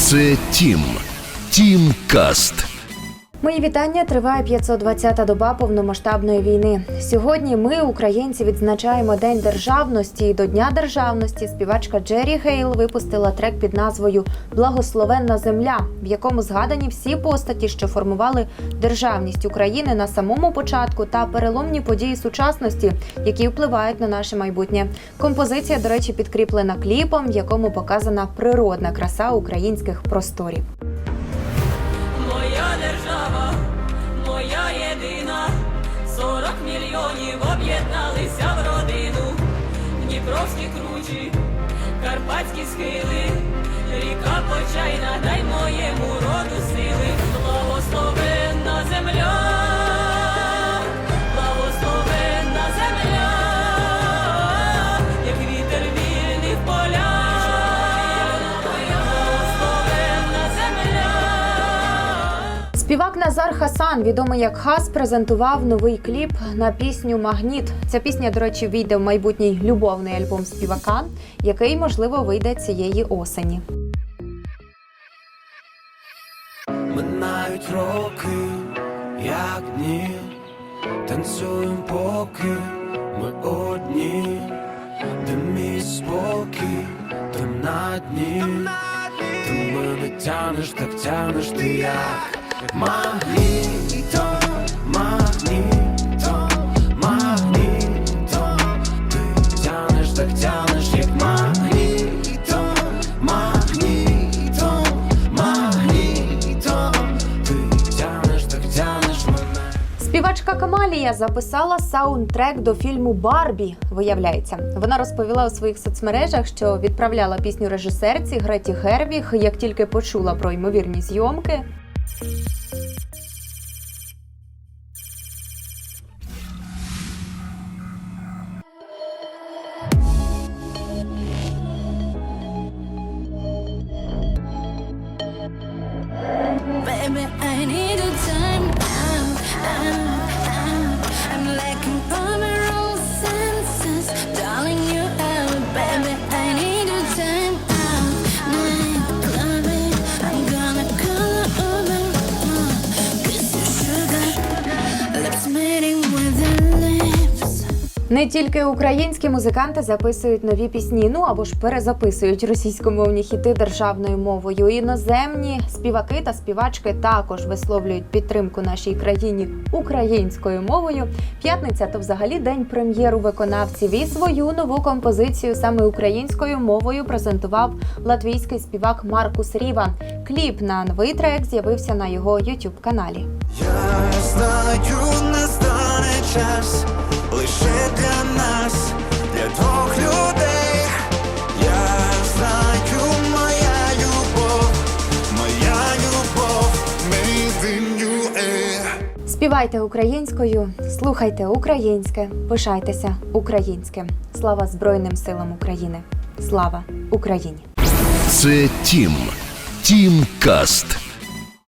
Це Тім. Тім Каст. Мої вітання. Триває 520-та доба повномасштабної війни. Сьогодні ми, українці, відзначаємо День державності. І до Дня державності співачка Джері Гейл випустила трек під назвою Благословенна земля, в якому згадані всі постаті, що формували державність України на самому початку та переломні події сучасності, які впливають на наше майбутнє. Композиція, до речі, підкріплена кліпом, в якому показана природна краса українських просторів. Схили, ріка Почайна, дай моєму Співак Назар Хасан, відомий як Хас, презентував новий кліп на пісню Магніт. Ця пісня, до речі, вийде в майбутній любовний альбом співака, який можливо вийде цієї осені. Минають роки, як дні, танцюєм поки ми одні, де мій спокій, там на дні, ти мене тянеш, так тянеш ти як магнітом, магнітом, магнітом, ти тянеш, так тянеш, як магнітом, магнітом, магнітом, ти тянеш, так тянеш. Співачка Камалія записала саундтрек до фільму Барбі. Виявляється, вона розповіла у своїх соцмережах, що відправляла пісню режисерці Греті Гервіг, як тільки почула про ймовірні зйомки. Música Не тільки українські музиканти записують нові пісні, ну або ж перезаписують російськомовні хіти державною мовою. Іноземні співаки та співачки також висловлюють підтримку нашій країні українською мовою. П'ятниця то взагалі день прем'єру виконавців. І свою нову композицію саме українською мовою презентував латвійський співак Маркус Ріва. Кліп на новий трек з'явився на його youtube каналі. Я знаю, настане час Співайте українською, слухайте українське, пишайтеся українським. Слава Збройним силам України! Слава Україні! Це Тім. Тім Каст.